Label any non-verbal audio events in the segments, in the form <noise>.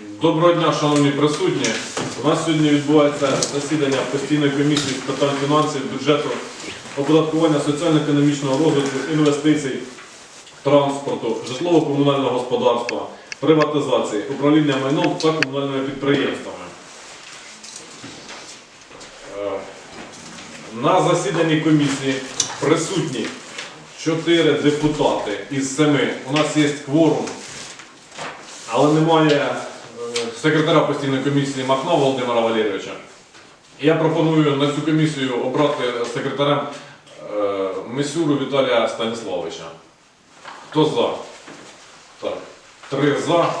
Доброго дня, шановні присутні. У нас сьогодні відбувається засідання постійної комісії з питань фінансів, бюджету, оподаткування соціально-економічного розвитку, інвестицій, транспорту, житлово-комунального господарства, приватизації, управління майном та комунальними підприємствами. Е, На засіданні комісії присутні чотири депутати із семи. У нас є кворум. Але немає секретаря постійної комісії Махна Володимира Валерійовича. Я пропоную на цю комісію обрати секретарем е, Мисюру Віталія Станіславовича. Хто за? Так. Три за.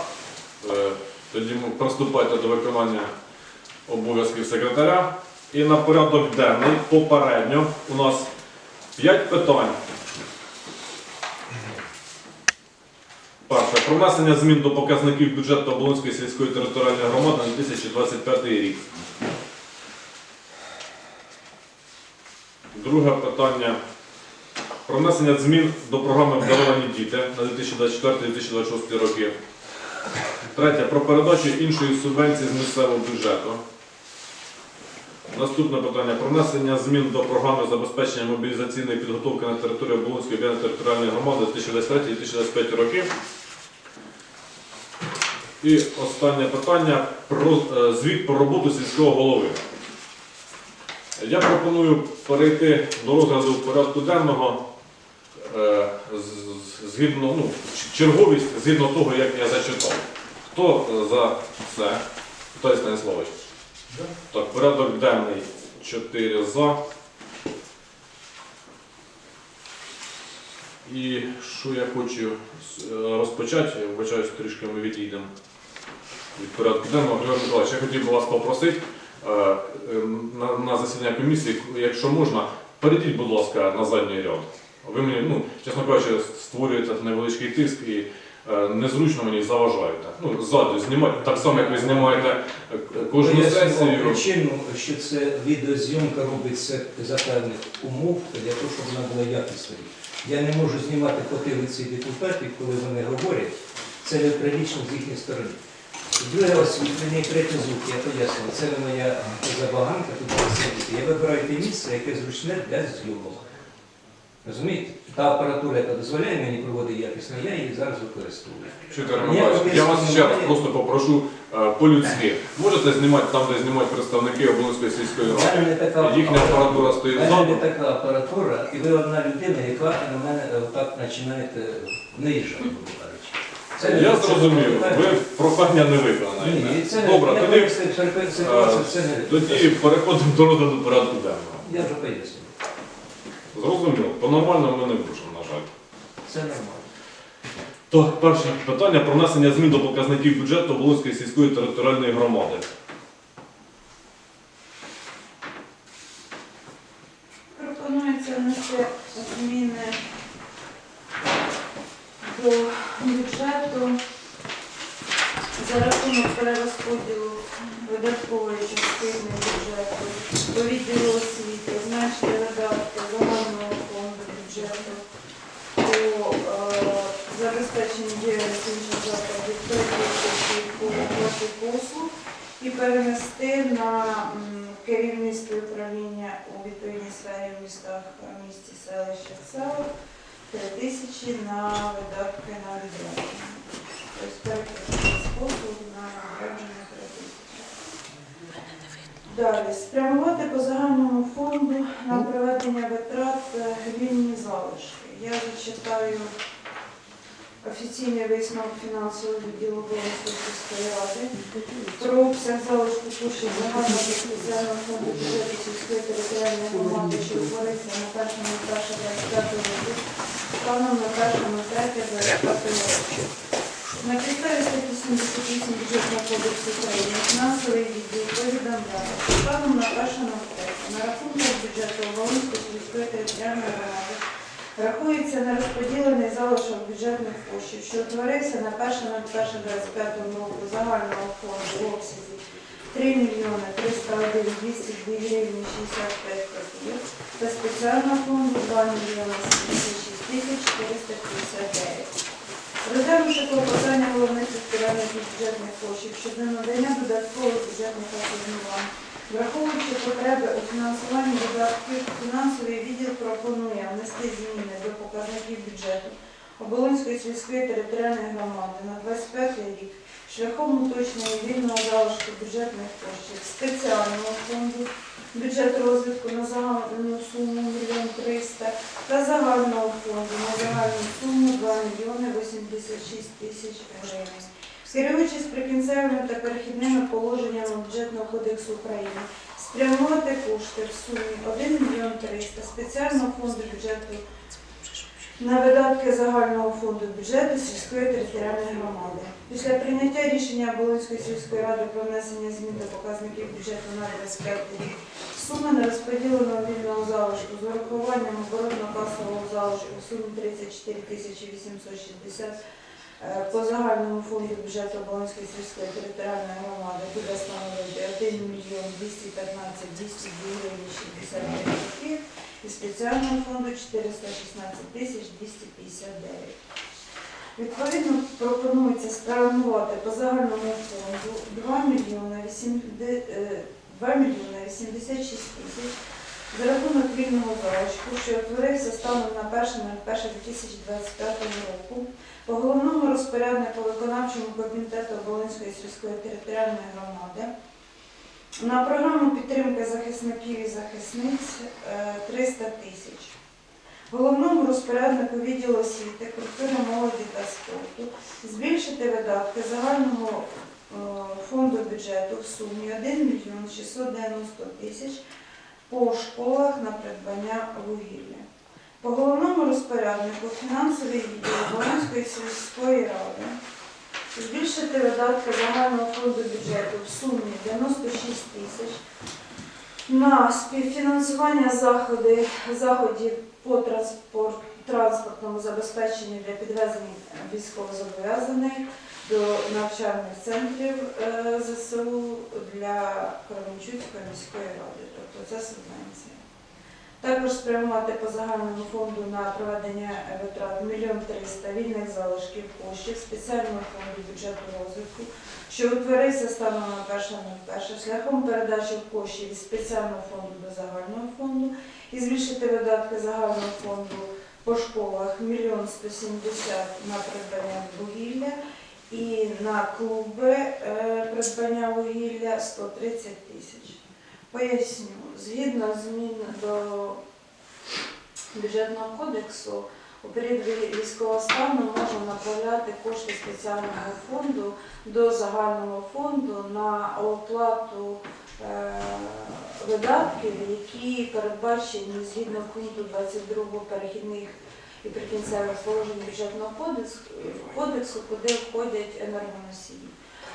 Е, Тоді приступайте до виконання обов'язків секретаря. І на порядок денний попередньо у нас п'ять питань. Перше. Про внесення змін до показників бюджету Оболонської сільської територіальної громади на 2025 рік. Друге питання. Про внесення змін до програми обдаровані діти на 2024-2026 роки. Третє. Про передачу іншої субвенції з місцевого бюджету. Наступне питання. Про внесення змін до програми забезпечення мобілізаційної підготовки на території Оболонської об'єднаної територіальної громади 2023-2025 роки. І останнє питання про е, звіт про роботу сільського голови. Я пропоную перейти до розгляду порядку денного е, згідно, ну, черговість згідно того, як я зачитав. Хто е, за це? Віталій Станіславович. Так, порядок денний 4 за. І що я хочу розпочати, я вибачаюсь, трішки ми відійдемо від порядку денного. Григорій Миколаївич, я хотів би вас попросити е, е, на, на засідання комісії, якщо можна, перейдіть, будь ласка, на задній ряд. Ви мені, ну, чесно кажучи, створюєте невеличкий тиск і е, незручно мені заважаєте. Ну, ззаду знімати, так само, як ви знімаєте е, кожну Пояснював сесію. причину, що це відеозйомка робиться за певних умов, для того, щоб вона була якісною. Я не можу знімати потилиці депутатів, коли вони говорять. Це неприлічно з їхньої сторони. Друге освітлення і третє звук, я пояснював, це не моя забаганка тут сидіти. Я вибираю те місце, яке зручне для зйомок. Розумієте? Та апаратура, яка дозволяє мені проводити якісно, я її зараз використовую. Я вас ще раз просто попрошу е, по-людськи. Можете знімати там, де знімають представники Оболонської сільської У ради? не така Їхня апаратура стоїть У мене не ззаду. така апаратура, і ви одна людина, яка на мене е, отак починаєте наїжджати, грубо кажучи. Це не- Я зрозумів, ви прохання не Ні, виконаєте. це не Добре, я тоді, пояснив це не тоді переходимо до розгляду порядку денного. Я вже пояснюю. Зрозуміло, по-нормальному ми не можемо, на жаль. Це нормально. То перше питання про внесення змін до показників бюджету Волинської сільської територіальної громади. Пропонується внести зміни до бюджету за рахунок перерозподілу видаткової частини бюджету по відділу освіти, зменшити видатки загального фонду бюджету по е, забезпеченню діяльності закладів перекрити по оплаті послуг і перенести на керівництво управління у відповідній сфері в містах, місті, селищах, селах 3 тисячі на видатки на відродження. Тобто перекрити на відродження 3. Далі, спрямувати по загальному фонду на проведення витрат е, вільні залишки. Я зачитаю офіційний висновок фінансового відділу Волинської ради про обсяг залишку коштів загального спеціального фонду бюджету сільської територіальної громади, що утворився на першому перше 25 року, станом на першому третє 25 року. На підставі статті 78 бюджетного кодексу України фінансовий відділ повідомляє, що станом на першому третє на рахунках бюджету Волинської сільської територіальної громади Рахується нерозподілений залишок бюджетних коштів, що утворився на 1.01.25 року загального фонду в обсязі 3 мільйони 301 202 гривні 65 копійок та спеціального фонду 2 мільйони 76 тисяч 459. Розглянувши клопотання головних федеральних бюджетних коштів щодо надання додаткових бюджетних асигнувань, враховуючи потреби у фінансуванні додатків, фінансовий відділ пропонує внести зміни до показників бюджету Оболонської сільської територіальної громади на 25 рік шляхом уточнення вільного залишку бюджетних коштів спеціального фонду бюджет розвитку на загальну суму 1 300 та загального фонду на загальну суму 2 мільйони 86 тисяч гривень. Керуючись прикінцевими та перехідними положеннями бюджетного кодексу України, спрямувати кошти в сумі 1 мільйон 300 спеціального фонду бюджету на видатки загального фонду бюджету сільської територіальної громади. Після прийняття рішення Волинської сільської ради про внесення змін до показників бюджету на 25 рік сума нерозподіленого вільного залишку з урахуванням оборонно-касового залишку в сумі 34 тисячі 860 е, по загальному фонду бюджету Волинської сільської територіальної громади буде становити 1 мільйон 215 202 гривні 63 копійок і спеціального фонду 416 тисяч 259. Відповідно, пропонується спрямувати по загальному фонду 2 мільйони 8 де- е, 2 мільйони 86 тисяч за рахунок вільного залишку, що утворився станом на 1.01.2025 року по головному розпоряднику виконавчому комітету Волинської сільської територіальної громади на програму підтримки захисників і захисниць е, 300 тисяч. Головному розпоряднику відділу освіти, культури, молоді та спорту збільшити видатки загального е, фонду бюджету в сумі 1 мільйон 690 тисяч по школах на придбання вугілля. По головному розпоряднику фінансовий відділ Волинської сільської ради збільшити видатки загального фонду бюджету в сумі 96 тисяч на співфінансування заходів по транспорт, транспортному забезпеченню для підвезення військовозобов'язаних до навчальних центрів е, ЗСУ для Кременчуцької міської ради. Тобто це субвенція. Також спрямувати по загальному фонду на проведення витрат 1 мільйон 300 вільних залишків коштів спеціального фонду бюджету розвитку, що утворився станом на 1.01 шляхом передачі коштів спеціального фонду до загального фонду і збільшити видатки загального фонду по школах 1 мільйон 170 на придбання вугілля і на клуби е, придбання вугілля 130 тисяч. Поясню, згідно змін до бюджетного кодексу, у період військового стану можна направляти кошти спеціального фонду до загального фонду на оплату видатків, які передбачені згідно пункту 22 перехідних і прикінцевих положень бюджетного кодексу, кодексу, куди входять енергоносії.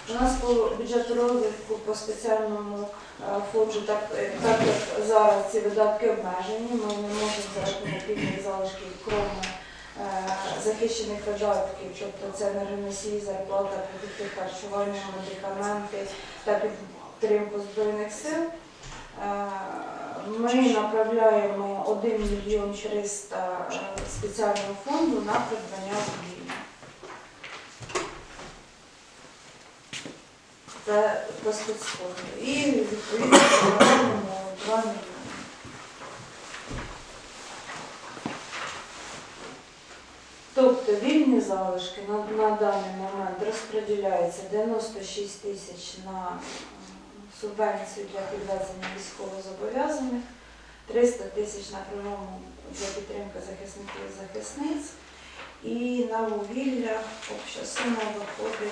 У нас по бюджету розвитку по спеціальному е, фонду, так, е, так як зараз ці видатки обмежені, ми не можемо за рахунок крім е, захищених видатків, тобто це енергоносії, зарплата, продукти харчування, медикаменти та підтримку Збройних сил. Е, Ми направляємо 1 мільйон 300 е, спеціального фонду на придбання вугілля. Це по спецфонду. І відповідно програмуємо 2 мільйони. Тобто вільні залишки на, на даний момент розподіляється 96 тисяч на субвенцію для підвезення військовозобов'язаних, 300 тисяч на програму для підтримки захисників і захисниць і на вугілля обща сума виходить.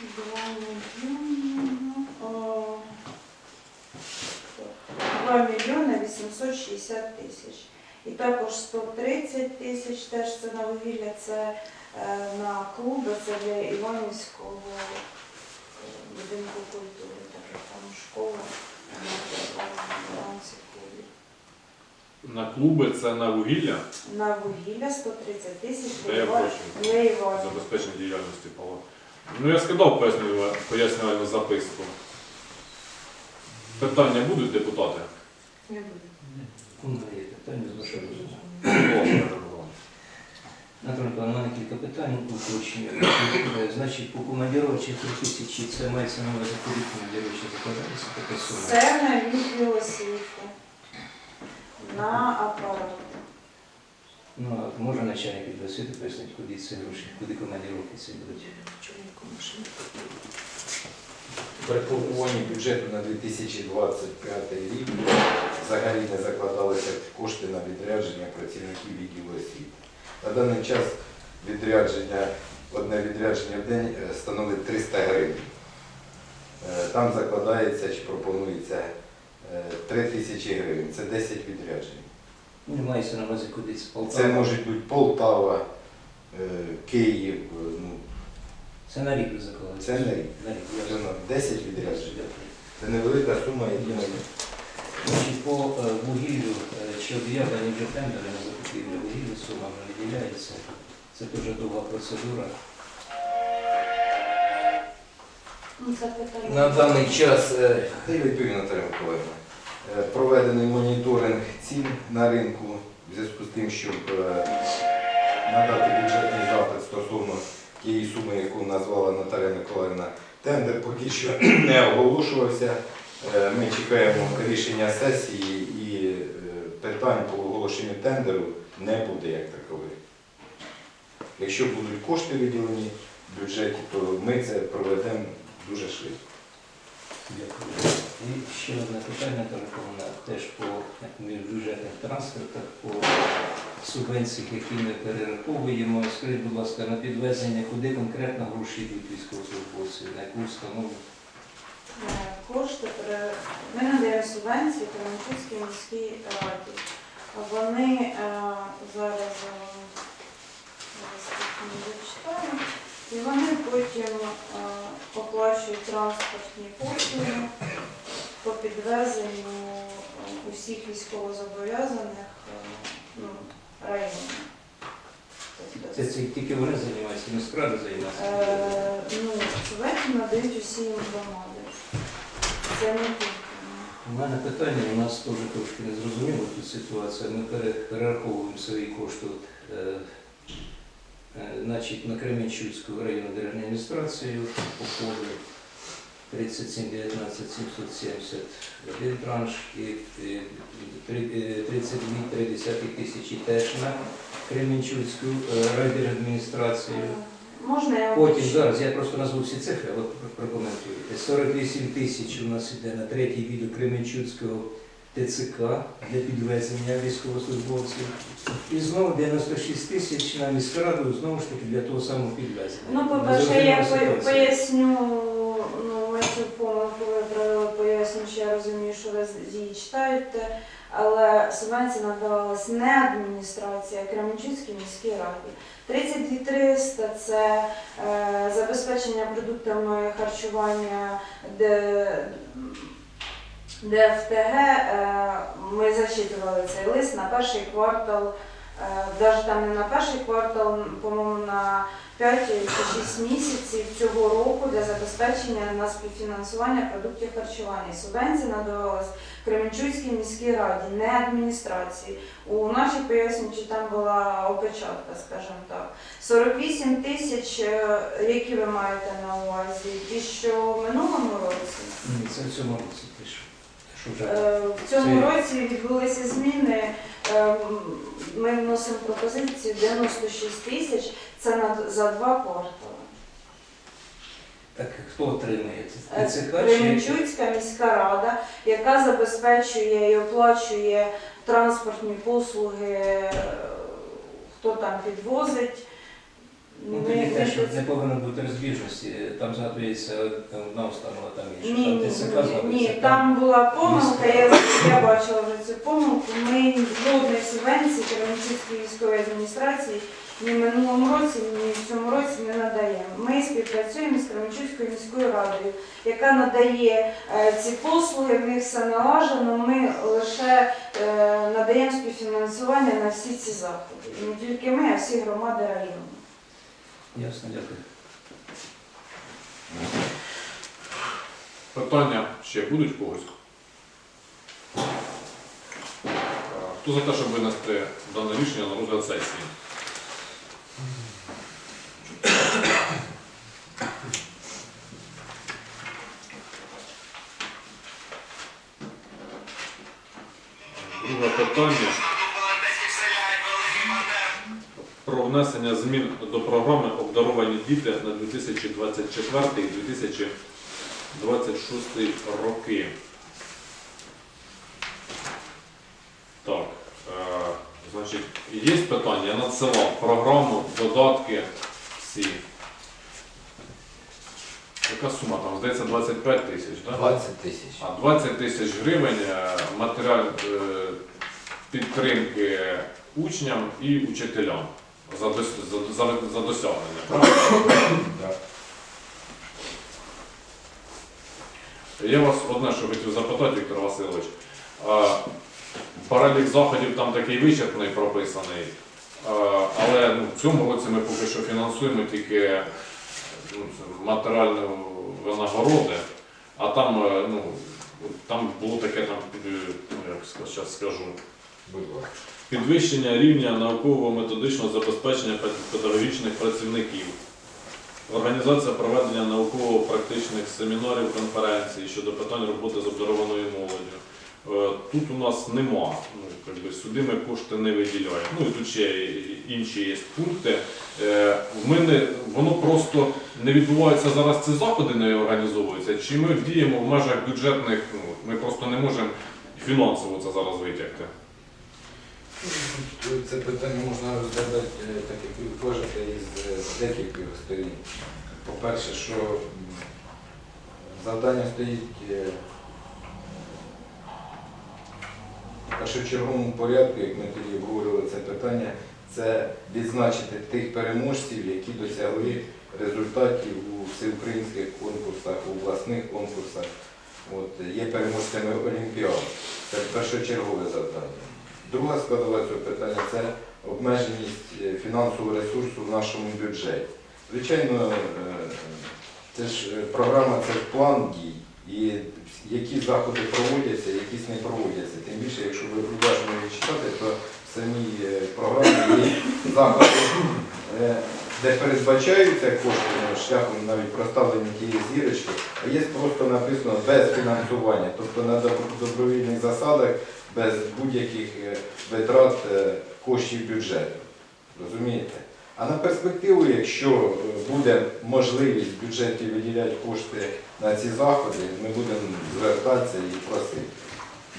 Два мільйони, о, 2 мільйони 860 тисяч. І також 130 тисяч теж це на вугілля, це е, на клуби, це для Іванівського е, будинку культури, так там школа, на клубі. На клуби це на вугілля, На вугілля 130 тисяч для я бачу? для Іванів. забезпечення діяльності пала. Ну я скидав пояснювальну, пояснювальну записку. Питання будуть депутати? Не буде. Мене є питання з вашого дозволу. Анатолій у мене кілька питань уточнюю. Е, Значить, по командировчих 3 тисячі, це мається на увазі куди командировочі закладаються, така сума. Це на відділ освіти, на апарат. Ну, а може начальник відосвіти пояснити, куди ці гроші, куди командировки ці будуть? При формуванні бюджету на 2025 рік взагалі не закладалися кошти на відрядження працівників відділу освіти. На даний час відрядження, одне відрядження в день е, становить 300 гривень. Е, Там закладається чи пропонується е, 3 тисячі гривень. Це 10 відряджень. Мається на увазі куди це Полтава. Це можуть бути Полтава, е, Київ, е, ну, Це на рік ви закладаєте? Це на рік. На рік. це 10 відряджень. Це невелика сума, я думаю. Значить, по е, вугіллю, е, чи об'явлені вже тендери на закупівлю вугілля, сума вже виділяється. Це дуже довга процедура. Ну. На даний час, е, та й відповім Наталя Миколаївна, проведений моніторинг цін на ринку в зв'язку з тим, щоб надати бюджетний запит стосовно тієї суми, яку назвала Наталя Миколаївна. Тендер поки що <clears throat> не оголошувався. Е, Ми чекаємо рішення сесії і е, питань по оголошенню тендеру не буде як такових. Якщо будуть кошти виділені в бюджеті, то ми це проведемо дуже швидко. Дякую. І ще одне питання, теж по міжбюджетних трансфертах, по субвенціях, які ми перераховуємо. Скажіть, будь ласка, на підвезення, куди конкретно гроші йдуть військовослужбовців, на яку установу? Е, Кошти ми надаємо субвенції Кременчуцькій міській раді. Вони е, зараз е, не зачитаю. І вони потім оплачують транспортні послуги по підвезенню усіх військовозобов'язаних ну, районів. Тобто Це, тільки вони займаються, міськради займаються. Е, ну, субвенції надають усі громади. У мене питання, у нас теж трошки не зрозуміло тут ситуація. Ми пере- перераховуємо свої кошти е, е, значить, на Кременчуцьку районну державну адміністрацію по коду 37 19 770 один транш і е, три- 32 30 тисячі теж на Кременчуцьку е, райдержадміністрацію. Можна я Потім уточню? зараз я просто назву всі цифри, ви пр- прокоментуєте. 48 тисяч у нас йде на третій відео Кременчуцького ТЦК для підвезення військовослужбовців. І знову 96 тисяч на міськраду, знову ж таки для того самого підвезення. Ну, по-перше, я по- поясню, ну, ми цю помилку виправили, поясню, що я розумію, що ви з- її читаєте, але субвенція надавалась не адміністрація, а Кременчуцькій міській раді. 32 300 – це е, забезпечення продуктами харчування, ДФТГ, е, ми зачитували цей лист на перший квартал, навіть там не на перший квартал, по-моєму, на 5 чи 6 місяців цього року для забезпечення на співфінансування продуктів харчування. Субвенція надавалась Кременчуцькій міській раді, не адміністрації. У нашій пояснюючі там була опечатка, скажімо так. 48 тисяч, е, які ви маєте на увазі, ті, що в минулому році. Ні, це в цьому році пишу. Е, В цьому році відбулися зміни. Е, Ми вносимо пропозицію 96 тисяч. Це на за два квартали. Так хто отримує? Е, Це ТЦК чи? Кременчуцька міська рада, яка забезпечує і оплачує транспортні послуги, е, хто там підвозить. Ну, тоді те, що не повинно бути розбіжності. Там згадується одна установа, там інша. Ні, Там ТЦК ні, згадується, ні, там була помилка, я, я бачила вже цю помилку. Ми жодної субвенції Кременчуцької військової адміністрації ні в минулому році, ні в цьому році не надаємо. Ми співпрацюємо з Кременчуцькою міською радою, яка надає е, ці послуги, в них все налажено. Ми лише е, надаємо співфінансування на всі ці заходи. І не тільки ми, а всі громади району. Ясно, дякую. Питання ще будуть в когось? Хто за те, щоб винести дане рішення на розгляд сесії? Друге питання. Про внесення змін до програми обдаровані діти на 2024-2026 роки. Так, е, значить, є питання, я надсилав програму, додатки всі. Яка сума там? Здається, 25 тисяч, так? 20 тисяч. А 20 тисяч гривень е, матеріал е, підтримки учням і учителям за, дос- за, за, за досягнення. <coughs> Так. Я вас одне, що хотів запитати, Віктор Васильович. А, Перелік заходів там такий вичерпний прописаний, а, але ну, в цьому році ми поки що фінансуємо тільки ну, це матеріальні винагороди, а там, е, ну, там було таке там, е, ну, як зараз скажу, Будь ласка. Підвищення рівня науково-методичного забезпечення педагогічних працівників, організація проведення науково-практичних семінарів, конференцій щодо питань роботи з обдарованою молоддю. Е, Тут у нас нема, ну, якби, сюди ми кошти не виділяємо. Ну і тут ще інші є пункти. Е, Ми не, воно просто не відбуваються зараз ці заходи, не організовуються, чи ми діємо в межах бюджетних, ну, ми просто не можемо фінансово це зараз витягти. Це питання можна розглядати, е, так як ви кажете, із е, декількох сторін. По-перше, що завдання стоїть е, в першочерговому порядку, як ми тоді обговорювали це питання, це відзначити тих переможців, які досягли результатів у всеукраїнських конкурсах, у обласних конкурсах. От, є переможцями Олімпіад. Це першочергове завдання. Друга складова цього питання це обмеженість е, фінансового ресурсу в нашому бюджеті. Звичайно, е, це ж е, програма, це план дій. І які заходи проводяться, якісь не проводяться. Тим більше, якщо ви уважно її читати, то в самій програмі є заходи, де передбачаються кошти ну, шляхом навіть проставлення тієї зірочки, а є просто написано без фінансування, тобто на добровільних засадах без будь-яких е, витрат е, коштів бюджету. Розумієте? А на перспективу, якщо буде можливість в бюджеті виділяти кошти на ці заходи, ми будемо звертатися і просити.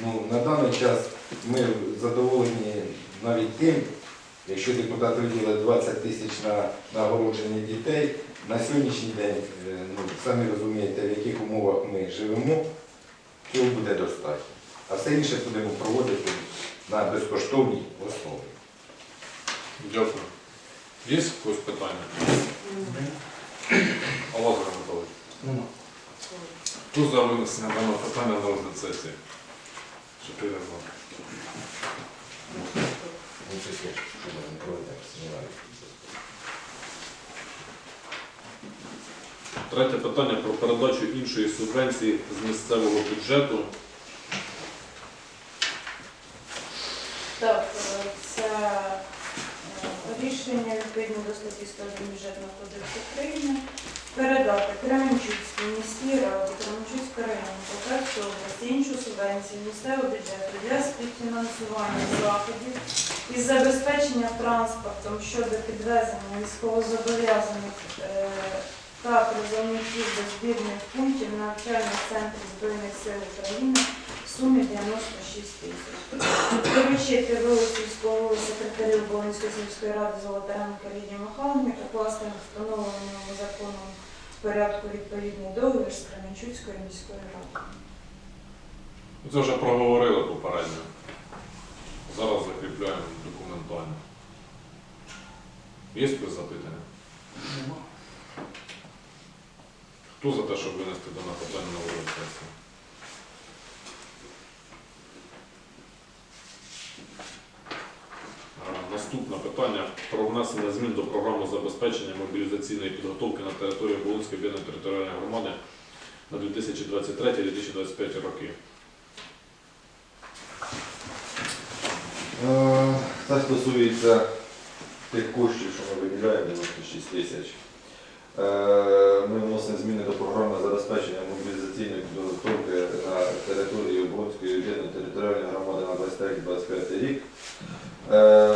Ну, на даний час ми задоволені навіть тим, якщо депутати виділили 20 тисяч на нагородження дітей, на сьогоднішній день, е, ну, самі розумієте, в яких умовах ми живемо, цього буде достатньо. А все інше будемо проводити на безкоштовній основі. Дякую. Є якось питання? Олег. Ну, Хто за винесення даного питання на розгляд сесії? Чотири за. Ну, це. Третє питання про передачу іншої субвенції з місцевого бюджету. Так, е, це е, рішення відповідно до статті 101 бюджетного кодексу України передати Кременчуцькій міській раді Кременчуцького району Полтавської області іншу субвенцію місцевого бюджету для співфінансування заходів із забезпечення транспортом щодо підвезення військовозобов'язаних е, та призовників до збірних пунктів навчальних центрів Збройних сил України в сумі 96 тисяч. Доручити Вилицівського секретарю Оболонської сільської ради Золотаренка Лідії Михайловні покласти в встановленому законом порядку відповідний договір з Кременчуцькою міською радою. Це вже проговорили попередньо. Зараз закріпляємо документально. Є якісь запитання? Хто за те, щоб винести дане питання на розгляд сесії? Е, Наступне питання про внесення змін до програми забезпечення мобілізаційної підготовки на території Волинської об'єднаної територіальної громади на 2023-2025 роки. Це стосується тих коштів, що ми виділяємо 96 тисяч. Е, Ми вносимо зміни до програми забезпечення мобілізаційної підготовки на території Оболонської об'єднаної територіальної громади на 23-25 рік. Е, е,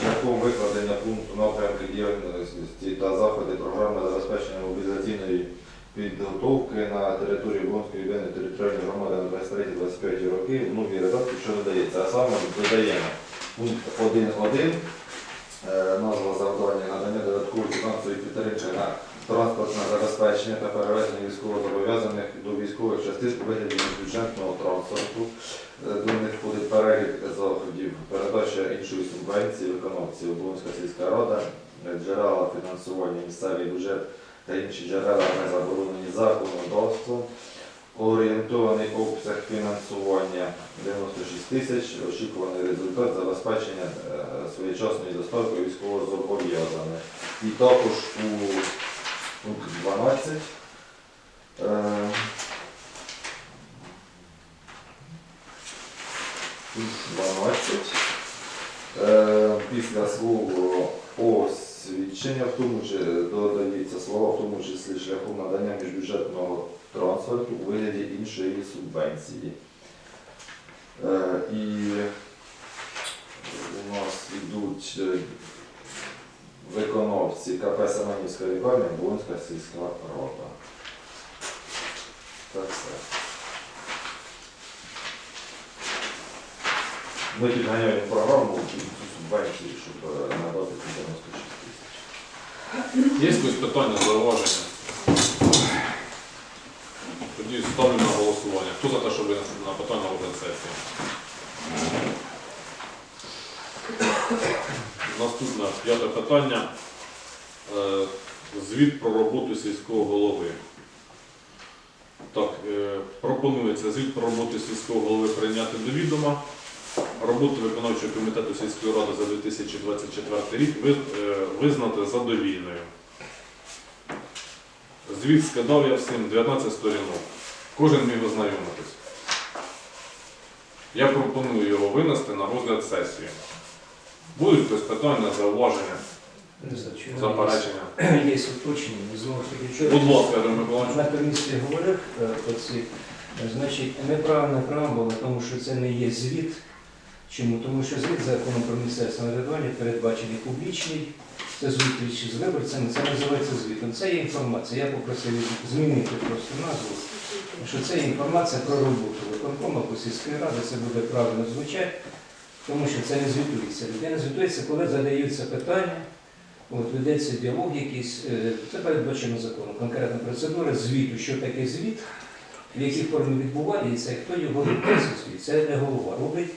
Шляхом викладення пункту напрямки діяльності та заходи програми забезпечення мобілізаційної підготовки на території Оболонської об'єднаної територіальної громади на 23-25 роки в новій редакції, що додається. А саме додаємо пункт 1.1 Е, назва завдання надання додаткової фінансової підтримки на транспортне забезпечення та перевезення військовозобов'язаних до військових частин у вигляді бюджетного транспорту. Е, До них входить перелік заходів, передача іншої субвенції, виконавці Оболонська сільська рада, е, джерела фінансування місцевий бюджет та інші джерела не заборонені законодавством. Орієнтований обсяг фінансування 96 тисяч, очікуваний результат забезпечення е, своєчасної доставки військовозобов'язаних. І також у пункт 12 е, пункт 12 е, після слова освідчення, в тому ж додається слова, в тому числі шляхом надання міжбюджетного трансферту у вигляді іншої субвенції. Е, І у нас йдуть е, виконавці КП Семенівська лікарня, Болонська сільська рада. Так все. Ми підганяємо програму цю субвенцію, щоб е, надати ці 96 тисяч. Є якісь питання, зауваження? Тоді ставлю на голосування. Хто за те, щоб винести на питання розгляд сесії? Наступне п'яте питання. Е, Звіт про роботу сільського голови. Так, е, пропонується звіт про роботу сільського голови прийняти до відома. Роботу виконавчого комітету сільської ради за 2024 рік е, визнати задовільною. Звіт скидав я всім 19 сторінок. Кожен міг ознайомитись. Я пропоную його винести на розгляд сесії. Будуть хтось питання, зауваження, Не знаю, чи заперечення. Є уточнення, знову ж таки, вчора. Будь ласка, Ірина Миколаївич. На комісії говорив е, оці, е, значить, неправильна преамбула, тому що це не є звіт. Чому? Тому що звіт законом про місцеве самоврядування передбачений публічний, це зустрічі з виборцями, це називається звітом. Це є інформація. Я попросив змінити просто назву, що це інформація про роботу виконкому або сільської ради, це буде правильно звучати, тому що це не звітується. Людина звітується, коли задаються питання. От, ведеться діалог якийсь, е, це передбачено законом. Конкретна процедура звіту, що таке звіт, в якій формі відбувається, і хто його звіт. Це не голова робить,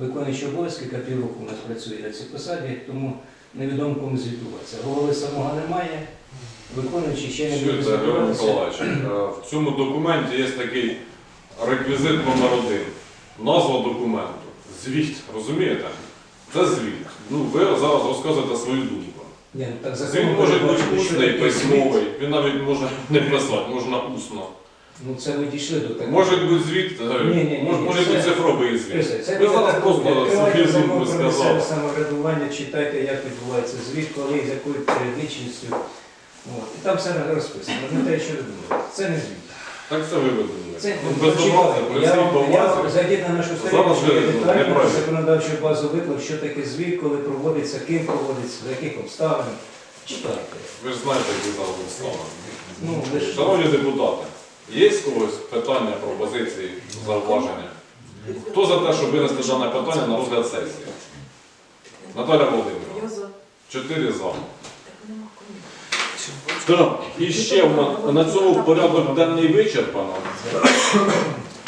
виконуючий обов'язки, яка півроку у нас працює на цій посаді, тому невідомо кому звітуватися. Голови самого немає, виконуючий ще не буде звітуватися. Е, в цьому документі є такий реквізит номер один. Назва документу. Звіт. Розумієте? Це звіт. Ну, ви зараз розказуєте свою думку. Ні, ну, так Звіт законом може бути що усний, таке письмовий. Він навіть може не писати, можна усно. Ну це ви дійшли до такого. Може бути звіт, е, Ні, ні, ні, може, може бути це- цифровий звіт. Це Ви зараз просто відкривайте сухим ви про місцеве самоврядування, читайте, як відбувається звіт, коли, з якою періодичністю. От. І там все розписано. Не те, що ви думаєте. Це не звіт. Так це ви видумали. Це Ну, Без образи, при я, всій вам- я вам зайдіть на нашу Зараз сторінку, ви, я ну, детально неправильно. законодавчу базу виклав, що таке звіт, коли проводиться, ким проводиться, за яких обставин. Читайте. Ви ж знаєте, які зараз обставини. Ну, ви ж Шановні депутати, є з когось питання, пропозиції, зауваження? Хто за те, щоб винести дане питання на розгляд сесії? Наталя Володимирівна. Я за. Чотири за. Так, і ще на, на цьому порядок денний вичерпано.